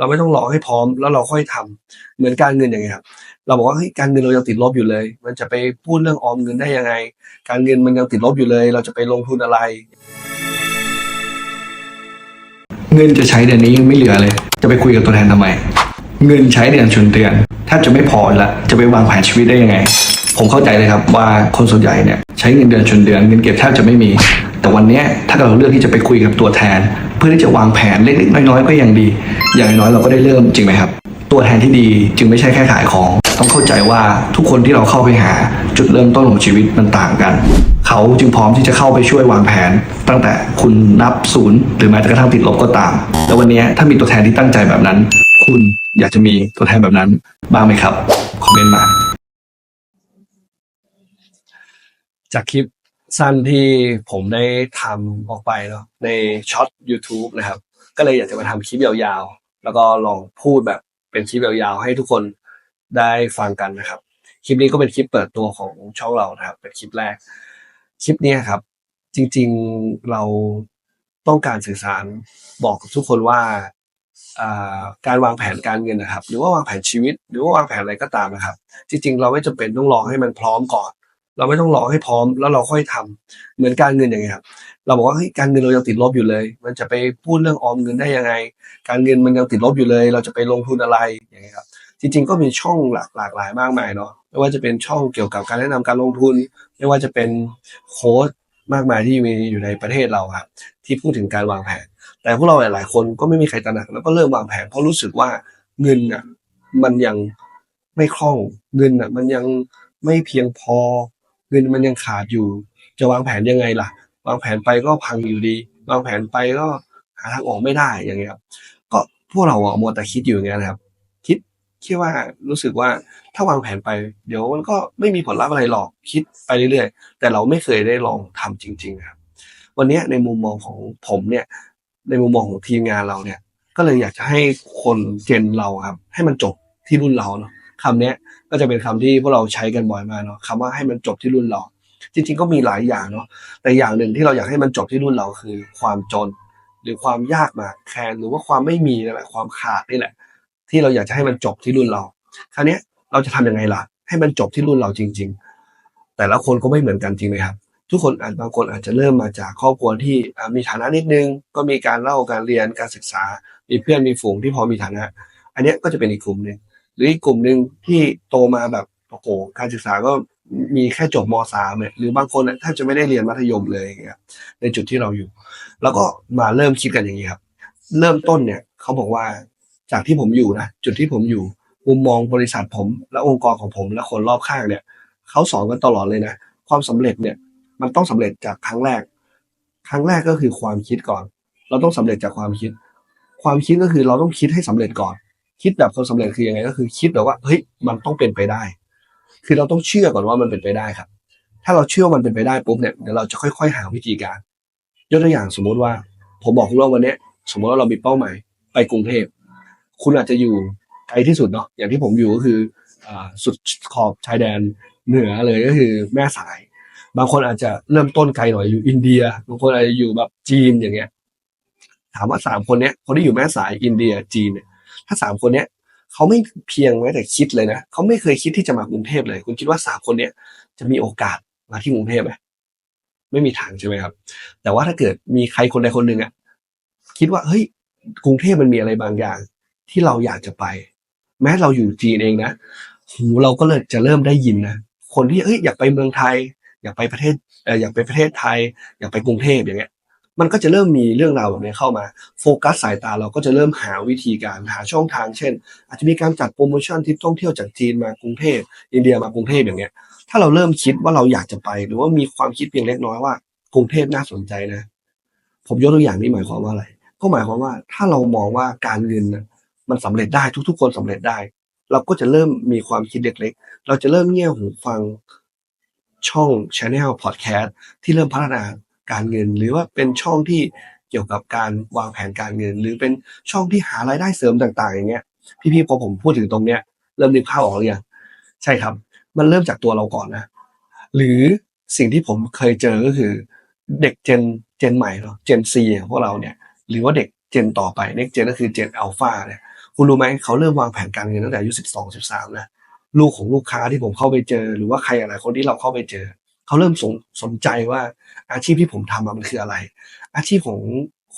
เราไม่ต้องรอให้พร้อมแล้วเราค่อยทำเหมือนการเงินอย่างเงี้ยครับ เราบอกว่าเฮ้ยการเงินเรายังติดลบอยู่เลย มันจะไปพูดเรื่องออมเงินได้ยังไง การเงินมันยังติดลบอยู่เลย เราจะไปลงทุนอะไร เงินจะใช้เดือนนี้ยังไม่เหลือเลย จะไปคุยกับตัวแทนทำไม เงินใช้เดือนชนเดือนแทบจะไม่พอละจะไปวางแผนชีวิตได้ยังไง ผมเข้าใจเลยครับว่าคนส่วนใหญ่เนี่ยใช้เงินเดือนชนเดือนเงินเก็บแทบจะไม่มี แต่วันนี้ถ้าเราเลือกที่จะไปคุยกับตัวแทน เพื่อที่จะวางแผนเล็กๆน้อยๆก็ยังดี อย่างน้อยเราก็ได้เริ่มจริงไหมครับ ตัวแทนที่ดีจึงไม่ใช่แค่ขายของ ต้องเข้าใจว่าทุกคนที่เราเข้าไปหาจุดเริ่มต้นของชีวิตมันต่างกัน เขาจึงพร้อมที่จะเข้าไปช่วยวางแผน ตั้งแต่คุณนับศูนย์หรือแม้กระทั่งติดลบก็ตามแล้ววันนี้ถ้ามีตัวแทนที่ตั้งใจแบบนั้น คุณอยากจะมีตัวแทนแบบนั้นบ้างไหมครับคอมเมนต์มาจากคลิป สั้นที่ผมได้ทำออกไปเนาะในช็อต YouTube นะครับ ก็เลยอยากจะมาทำคลิปยาวๆ แล้วก็ลองพูดแบบเป็นคลิปยาวๆ ให้ทุกคนได้ฟังกันนะครับ คลิปนี้ก็เป็นคลิปเปิดตัวของช่องเรานะครับ เป็นคลิปแรก คลิปนี้ครับ จริงๆเราต้องการสื่อสารบอกกับทุกคนว่าอ่าการวางแผนการเงินนะครับ หรือว่าวางแผนชีวิต หรือว่าวางแผนอะไรก็ตามนะครับ จริง ๆ เราไม่จำเป็นต้องรอให้มันพร้อมก่อน เราไม่ต้องรอให้พร้อมแล้วเราค่อยทำเหมือนการเงินอย่างเงี้ยครับ เราบอกว่าการเงินเรายังติดลบอยู่เลย มันจะไปพูดเรื่องออมเงินได้ยังไง การเงินมันยังติดลบอยู่เลย เราจะไปลงทุนอะไรอย่างเงี้ยครับ จริง ๆ ก็มีช่องหลากหลากหลายมากมายเนาะไม่ว่าจะเป็นช่องเกี่ยวกับการแนะนำการลงทุน ไม่ว่าจะเป็นโค้ชมากมายที่มีอยู่ในประเทศเราครับที่พูดถึงการวางแผน แต่พวกเราหลาย ๆ คนก็ไม่มีใครตระหนักแล้วก็เริ่มวางแผนเพราะรู้สึกว่าเงินอะมันยังไม่คล่องเงินอะมันยังไม่เพียงพอ เงินมันยังขาดอยู่ จะวางแผนยังไงล่ะ วางแผนไปก็พังอยู่ดี วางแผนไปก็หาทางออกไม่ได้อย่างเงี้ยครับ ก็พวกเราอะมัวแต่คิดอยู่อย่างเงี้ยนะครับ คิดคิดว่ารู้สึกว่าถ้าวางแผนไป เดี๋ยวมันก็ไม่มีผลลัพธ์อะไรหรอกคิดไปเรื่อยๆ แต่เราไม่เคยได้ลองทำจริง ๆ ครับ วันนี้ในมุมมองของผมเนี่ย ในมุมมองของทีมงานเราเนี่ย ก็เลยอยากจะให้คนเจนเราครับ ให้มันจบที่รุ่นเราเนาะ คำนี้ก็จะเป็นคำที่พวกเราใช้กันบ่อยมากเนาะคำว่าให้มันจบที่รุ่นเราจริงๆก็มีหลายอย่างเนาะแต่อย่างหนึ่งที่เราอยากให้มันจบที่รุ่นเราคือ ความจน หรือความยากมากแคนหรือว่าความไม่มีนั่นแหละความขาดนี่แหละ ที่เราอยากจะให้มันจบที่รุ่นเรา คราวนี้เราจะทำยังไงล่ะ ให้มันจบที่รุ่นเราจริง ๆ แต่ละคนก็ไม่เหมือนกันจริงไหมครับ ทุกคนอาจบางคนอาจจะเริ่มมาจากครอบครัวที่มีฐานะนิดนึง ก็มีการเล่าการเรียนการศึกษา มีเพื่อนมีฝูงที่พอมีฐานะ อันนี้ก็จะเป็นอีกกลุ่มหนึ่ง รืออีกกลุ่มหนึ่งที่โตมาแบบโอ้โหการศึกษาก็มีแค่จบมสามเนี่ยหรือบางคนเนี่ยแทบจะไม่ได้เรียนมัธยมเลยอย่างเงี้ยในจุดที่เราอยู่ แล้วก็มาเริ่มคิดกันอย่างนี้ครับ เริ่มต้นเนี่ยเขาบอกว่าจากที่ผมอยู่นะจุดที่ผมอยู่มุมมองบริษัทผม และองค์กรของผม และคนรอบข้างเนี่ยเขาสอนกันตลอดเลยนะความสำเร็จเนี่ย มันต้องสำเร็จจากครั้งแรก ครั้งแรกก็คือความคิดก่อน เราต้องสำเร็จจากความคิด ความคิดก็คือเราต้องคิดให้สำเร็จก่อน คิดแบบคนสำเร็จคือยังไงก็คือ คิดแบบว่าเฮ้ยมันต้องเป็นไปได้ คือเราต้องเชื่อก่อนว่ามันเป็นไปได้ครับ ถ้าเราเชื่อมันเป็นไปได้ปุ๊บเนี่ยเดี๋ยวเราจะค่อย ๆ หาวิธีการ ยกตัวอย่างสมมุติว่า ผมบอกคุณว่าวันนี้สมมติว่าเรามีเป้าหมายไปกรุงเทพคุณอาจจะอยู่ไกลที่สุดเนาะอย่างที่ผมอยู่ก็คืออสุดขอบชายแดนเหนือเลยก็คือแม่สาย บางคนอาจจะเริ่มต้นไกลหน่อยอยู่อินเดีย บางคนอาจจะอยู่แบบจีนอย่างเงี้ย ถามว่าสามคนเนี้ยคนที่อยู่แม่สายอินเดียจีนเนี่ย ถ้าสามคนเนี้ยเขาไม่เพียงแม้แต่คิดเลยนะเขาไม่เคยคิดที่จะมากรุงเทพเลย คุณคิดว่าสามคนเนี้ยจะมีโอกาสมาที่กรุงเทพไหมไม่มีทางใช่ไหมครับ แต่ว่าถ้าเกิดมีใครคนใดคนหนึ่งอะคิดว่าเฮ้ยกรุงเทพมันมีอะไรบางอย่าง ที่เราอยากจะไป แม้เราอยู่จีนเองนะหูเราก็เลยจะเริ่มได้ยินนะคนที่เอ้ยอยากไปเมืองไทย อยากไปประเทศเอออยากไปประเทศไทย อยากไปกรุงเทพอย่างเงี้ย มันก็จะเริ่มมีเรื่องราวแบบนี้เข้ามา โฟกัสสายตาเราก็จะเริ่มหาวิธีการหาช่องทาง เช่น อาจจะมีการจัดโปรโมชั่นทริปท่องเที่ยวจากจีนมากรุงเทพอินเดียมากรุงเทพอย่างเงี้ยถ้าเราเริ่มคิดว่าเราอยากจะไป หรือว่ามีความคิดเพียงเล็กน้อยว่ากรุงเทพน่าสนใจนะ ผมยกตัวอย่างนี้หมายความว่าอะไร ก็หมายความว่าถ้าเรามองว่าการเงินนะมันสำเร็จได้ทุก ๆ คนสำเร็จได้ เราก็จะเริ่มมีความคิดเล็กๆเราจะเริ่มเงี่ยหูฟังช่อง Channel Podcast ที่เริ่มพัฒนา การเงิน หรือว่าเป็นช่องที่เกี่ยวกับการวางแผนการเงิน หรือเป็นช่องที่หารายได้เสริมต่างๆ อย่างเงี้ย พี่ๆพอผมพูดถึงตรงเนี้ยเริ่มนึกภาพออกหรือยังใช่ครับ มันเริ่มจากตัวเราก่อนนะ หรือสิ่งที่ผมเคยเจอก็คือเด็กเจนเจนใหม่เนาะเจนซีพวกเราเนี่ย หรือว่าเด็กเจนต่อไป next gen ก็คือเจนอัลฟาเนี่ยคคุณรู้ไหมเขาเริ่มวางแผนการเงินตั้งแต่อายุสิบสองสิบสามนะลูกของลูกค้าที่ผมเข้าไปเจอ หรือว่าใครหลายคนที่เราเข้าไปเจอ เขาเริ่มสนสนใจว่าอาชีพที่ผมทำมันคืออะไร อาชีพของ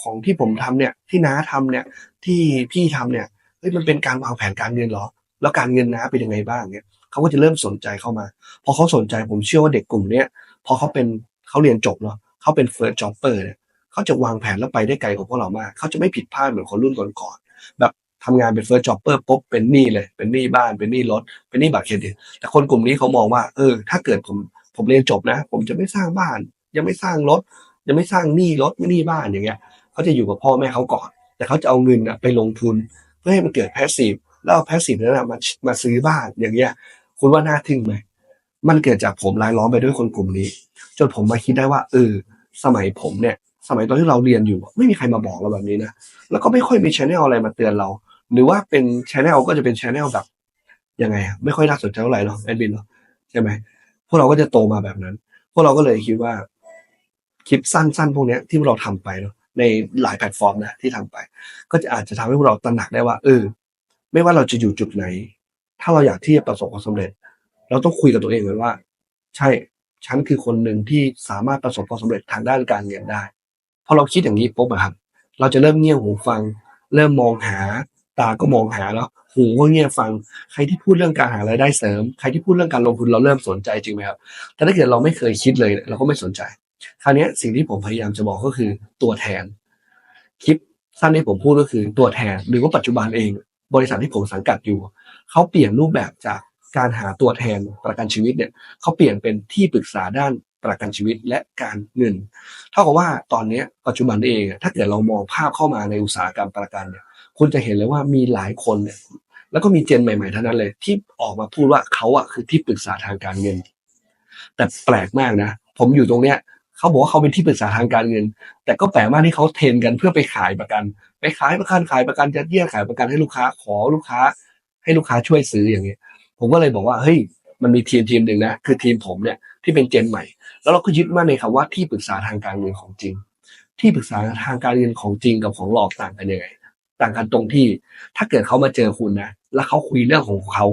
ของที่ผมทำเนี่ย ที่น้าทำเนี่ย ที่พี่ทำเนี่ยเฮ้ยมันเป็นการวางแผนการเงินเหรอ แล้วการเงินน้าเป็นยังไงบ้างเนี่ยเขาก็จะเริ่มสนใจเข้ามาพอเขาสนใจผมเชื่อว่าเด็กกลุ่มเนี้ยพอเขาเป็นเขาเรียนจบเนาะเขาเป็น first jobber เนี่ยเขาจะวางแผนแล้วไปได้ไกลกว่าพวกเรามากเขาจะไม่ผิดพลาดเหมือนคนรุ่นก่อนๆแบบทำงานเป็น first jobber ปุ๊บเป็นหนี้เลย เป็นหนี้บ้านเป็นหนี้รถเป็นหนี้บัตรเครดิตแต่คนกลุ่มนี้เขามองว่า เออ ถ้าเกิดผม ผมเรียนจบนะ ผมจะไม่สร้างบ้าน ยังไม่สร้างรถ ยังไม่สร้างหนี้รถไม่หนี้บ้านอย่างเงี้ยเขาจะอยู่กับพ่อแม่เขาก่อน แต่เขาจะเอาเงินไปลงทุน เพื่อให้มันเกิดแพสซีฟแล้วเอาแพสซีฟนั้นนะมามาซื้อบ้านอย่างเงี้ย คุณว่าน่าทึ่งไหมมันเกิดจากผมรายล้อมไปด้วยคนกลุ่มนี้ จนผมมาคิดได้ว่าเออสมัยผมเนี่ย สมัยตอนที่เราเรียนอยู่ ไม่มีใครมาบอกเราแบบนี้นะแล้วก็ไม่ค่อยมีชแนลอะไรมาเตือนเรา หรือว่าเป็นชแนลก็จะเป็นชแนลแบบยังไงอะไม่ค่อยน่าสนใจเท่าไหร่เนาะแอดมินเนาะใช่ไหม พวกเราก็จะโตมาแบบนั้น พวกเราก็เลยคิดว่า คลิปสั้นๆ พวกนี้ที่พวกเราทำไปเนาะในหลายแพลตฟอร์มนะที่ทำไป ก็จะอาจจะทำให้พวกเราตระหนักได้ว่า เออ ไม่ว่าเราจะอยู่จุดไหน ถ้าเราอยากที่จะประสบความสำเร็จ เราต้องคุยกับตัวเองเลยว่า ใช่ฉันคือคนหนึ่งที่สามารถประสบความสำเร็จทางด้านการเงินได้พอเราคิดอย่างนี้ปุ๊บอะครับ เราจะเริ่มเงี่ยหูฟัง เริ่มมองหาตาก็มองหาแล้ว หูก็เงี่ยฟัง ใครที่พูดเรื่องการหารายได้เสริม ใครที่พูดเรื่องการลงทุนเราเริ่มสนใจจริงไหมครับ แต่ถ้าเกิดเราไม่เคยคิดเลยเราก็ไม่สนใจ คราวนี้สิ่งที่ผมพยายามจะบอกก็คือตัวแทน คลิปสั้นที่ผมพูดก็คือตัวแทน หรือว่าปัจจุบันเอง บริษัทที่ผมสังกัดอยู่ เขาเปลี่ยนรูปแบบจากการหาตัวแทนประกันชีวิตเนี่ยเขาเปลี่ยนเป็นที่ปรึกษาด้านประกันชีวิตและการเงิน เท่ากับว่าตอนนี้ปัจจุบันเอง ถ้าเกิดเรามองภาพเข้ามาในอุตสาหกรรมประกันเนี่ย คุณจะเห็นเลยว่ามีหลายคนเนี่ยแล้วก็มีเจนใหม่ๆทั้งนั้นเลย ที่ออกมาพูดว่าเขาอะคือที่ปรึกษาทางการเงิน แต่แปลกมากนะ ผมอยู่ตรงเนี้ยเขาบอกว่าเขาเป็นที่ปรึกษาทางการเงิน แต่ก็แปลกมากที่เขาเทรนกันเพื่อไปขายประกัน ไปขายประกันขายประกันจะเยี่ยขายประกันให้ลูกค้าขอลูกค้า ให้ลูกค้าช่วยซื้ออย่างเงี้ย ผมก็เลยบอกว่าเฮ้ยมันมีทีมทีมหนึ่งนะคือทีมผมเนี่ยที่เป็นเจนใหม่ แล้วเราก็ยึดมั่นในคำว่าที่ปรึกษาทางการเงินของจริง ที่ปรึกษาทางการเงินของจริงกับของหลอกต่างกันยังไง ต่างกันตรงที่ ถ้าเกิดเขามาเจอคุณนะแล้วเขาคุยเรื่องของเขา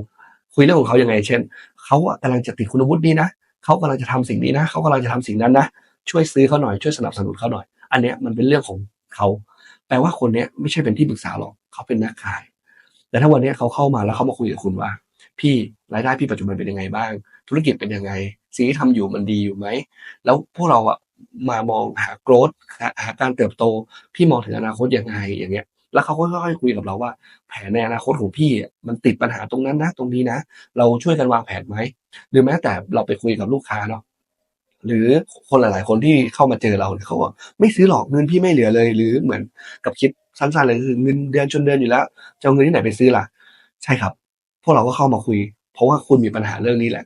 คุยเรื่องของเขายังไง เช่นเขาอะกำลังจะติดคุณวุฒินี้นะเขากำลังจะทำสิ่งนี้นะเขากำลังจะทำสิ่งนั้นนะช่วยซื้อเขาหน่อยช่วยสนับสนุนเขาหน่อย อันเนี้ยมันเป็นเรื่องของเขาแปลว่าคนเนี้ยไม่ใช่เป็นที่ปรึกษาหรอกเขาเป็นนักขาย แต่ถ้าวันเนี้ยเขาเข้ามาแล้วเขามาคุยกับคุณว่า พี่รายได้พี่ปัจจุบันเป็นยังไงบ้าง ธุรกิจเป็นยังไงสิ่งที่ทำอยู่มันดีอยู่ไหมแล้วพวกเราอะมามองหาโกรธหาการเติบโต พี่มองถึงอนาคตยังไงอย่างเงี้ย แล้วเขาก็ค่อยๆคุยกับเราว่า แผนในอนาคตของพี่มันติดปัญหาตรงนั้นนะ ตรงนี้นะ เราช่วยกันวางแผนไหมหรือแม้แต่เราไปคุยกับลูกค้าเนาะหรือคนหลาย ๆ คนที่เข้ามาเจอเราเนี่ยเขาบอกไม่ซื้อหรอกเงินพี่ไม่เหลือเลย หรือเหมือนกับคิดสั้นๆเลยคือเงินเดือนจนเดือนอยู่แล้วจะเอาเงินที่ไหนไปซื้อล่ะ ใช่ครับ พวกเราก็เข้ามาคุย เพราะว่าคุณมีปัญหาเรื่องนี้แหละ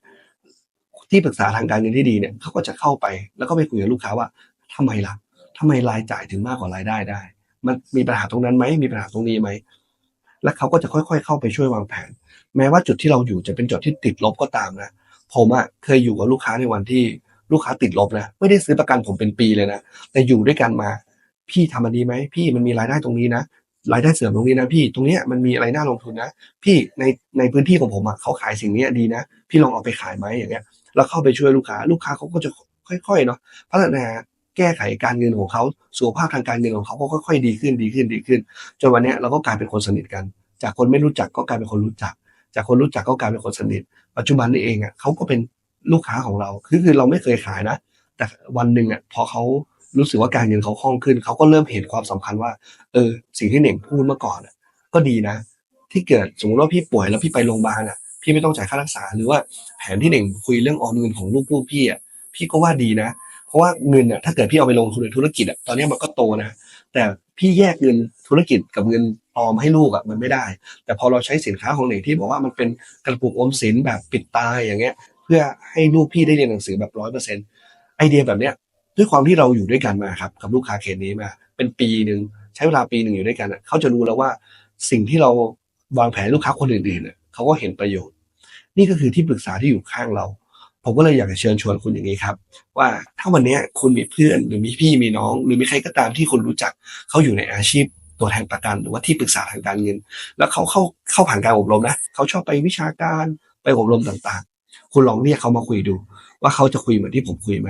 ที่ปรึกษาทางการเงินที่ดีเนี่ยเขาก็จะเข้าไป แล้วก็ไปคุยกับลูกค้าว่าทำไมล่ะทำไมรายจ่ายถึงมากกว่ารายได้ได้ มันมีปัญหาตรงนั้นไหมมีปัญหาตรงนี้ไหมแล้วเขาก็จะค่อย ๆ เข้าไปช่วยวางแผน แม้ว่าจุดที่เราอยู่จะเป็นจุดที่ติดลบก็ตามนะผมอะเคยอยู่กับลูกค้าในวันที่ลูกค้าติดลบนะไม่ได้ซื้อประกันผมเป็นปีเลยนะแต่อยู่ด้วยกันมา พี่ทำอันนี้ไหมพี่มันมีรายได้ตรงนี้นะรายได้เสริมตรงนี้นะพี่ตรงเนี้ยมันมีอะไรน่าลงทุนนะพี่ในในพื้นที่ของผมอะเขาขายสิ่งนี้ดีนะ พี่ลองเอาไปขายไหมอย่างเงี้ย แล้วเข้าไปช่วยลูกค้า ลูกค้าเขาก็จะค่อยๆเนาะพัฒนา แก้ไขการเงินของเขาสุขภาพทางการเงินของเขาก็ค่อยๆดีขึ้นดีขึ้นดีขึ้นจนวันนี้เราก็กลายเป็นคนสนิทกัน จากคนไม่รู้จักก็กลายเป็นคนรู้จัก จากคนรู้จักก็กลายเป็นคนสนิท ปัจจุบันนี้เองอะเขาก็เป็นลูกค้าของเราคือคือเราไม่เคยขายนะ แต่วันหนึ่งอะพอเขารู้สึกว่าการเงินเขาคล่องขึ้น เขาก็เริ่มเห็นความสำคัญว่า เออ สิ่งที่เหน่งพูดเมื่อก่อนอะก็ดีนะ ที่เกิดสมมติว่าพี่ป่วยแล้วพี่ไปโรงพยาบาลอะ พี่ไม่ต้องจ่ายค่ารักษา หรือว่าแผนที่หน่งคุยเรื่องออมเงินของลูกๆพี่อะ พี่ก็ว่าดีนะ ราะว่าเงินอะถ้าเกิดพี่เอาไปลงทุนในธุรกิจอะตอนนี้มันก็โตนะแต่พี่แยกเงินธุรกิจกับเงินออมให้ลูกอะมันไม่ได้ แต่พอเราใช้สินค้าของหน่งที่บอกว่ามันเป็นกระปุกออมสินแบบปิดตายอย่างเงี้ย เพื่อให้ลูกพี่ได้เรียนหนังสือแบบร้อยเปอร์เซ็นต์ไอเดียแบบเนี้ยด้วยความที่เราอยู่ด้วยกันมาครับกับลูกค้าเคสนี้มา เป็นปีหนึ่งใช้เวลาปีหนึ่งอยู่ด้วยกันอะเขาจะรู้แล้วว่าสิ่งที่เราวางแผนลูกค้าคนอื่นๆเนี่ยเขาก็เห็นประโยชน์ นี่ก็คือที่ปรึกษาที่อยู่ข้างเรา ผมก็เลยอยากจะเชิญชวนคุณอย่างนี้ครับ ว่าถ้าวันนี้คุณมีเพื่อนหรือมีพี่มีน้อง หรือมีใครก็ตามที่คุณรู้จักเขาอยู่ในอาชีพตัวแทนประกันหรือว่าที่ปรึกษาทางการเงิน แล้วเขาเข้าเข้าผ่านการอบรมนะเขาชอบไปวิชาการไปอบรมต่างๆ คุณลองเรียกเขามาคุยดู ว่าเขาจะคุยเหมือนที่ผมคุยไหม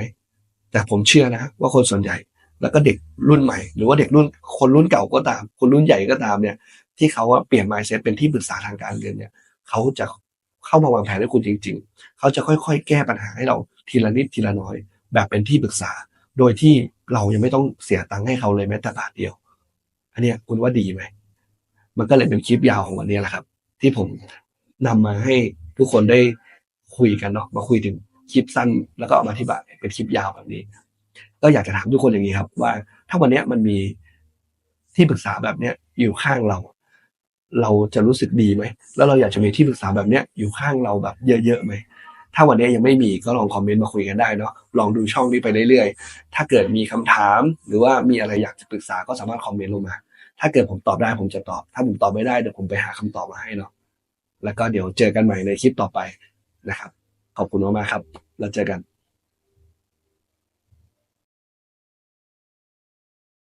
แต่ผมเชื่อนะ ว่าคนส่วนใหญ่แล้วก็เด็กรุ่นใหม่ หรือว่าเด็กรุ่นคนรุ่นเก่าก็ตาม คนรุ่นใหญ่ก็ตามเนี่ย ที่เขาว่าเปลี่ยน mindset เป็นที่ปรึกษาทางการเงินเนี่ยเขาจะ เข้ามาวางแผนให้คุณจริง ๆ เขาจะค่อยๆ แก้ปัญหาให้เราทีละนิดทีละน้อย แบบเป็นที่ปรึกษา โดยที่เรายังไม่ต้องเสียตังค์ให้เขาเลยแม้แต่บาทเดียว อันเนี้ยคุณว่าดีไหม มันก็เลยเป็นคลิปยาวของวันนี้แหละครับ ที่ผมนำมาให้ทุกคนได้คุยกันเนาะมาคุยถึงคลิปสั้น แล้วก็เอามาอธิบายเป็นคลิปยาวแบบนี้ ก็อยากจะถามทุกคนอย่างนี้ครับ ว่าถ้าวันเนี้ยมันมีที่ปรึกษาแบบเนี้ยอยู่ข้างเรา เราจะรู้สึกดีไหม แล้วเราอยากจะมีที่ปรึกษาแบบเนี้ยอยู่ข้างเราแบบเยอะๆไหม ถ้าวันนี้ยังไม่มีก็ลองคอมเมนต์มาคุยกันได้เนาะ ลองดูช่องนี้ไปเรื่อยๆ ถ้าเกิดมีคำถามหรือว่ามีอะไรอยากจะปรึกษาก็สามารถคอมเมนต์ลงมา ถ้าเกิดผมตอบได้ผมจะตอบ ถ้าผมตอบไม่ได้เดี๋ยวผมไปหาคำตอบมาให้เนาะ แล้วก็เดี๋ยวเจอกันใหม่ในคลิปต่อไปนะครับ ขอบคุณมากๆครับ แล้วเจอกัน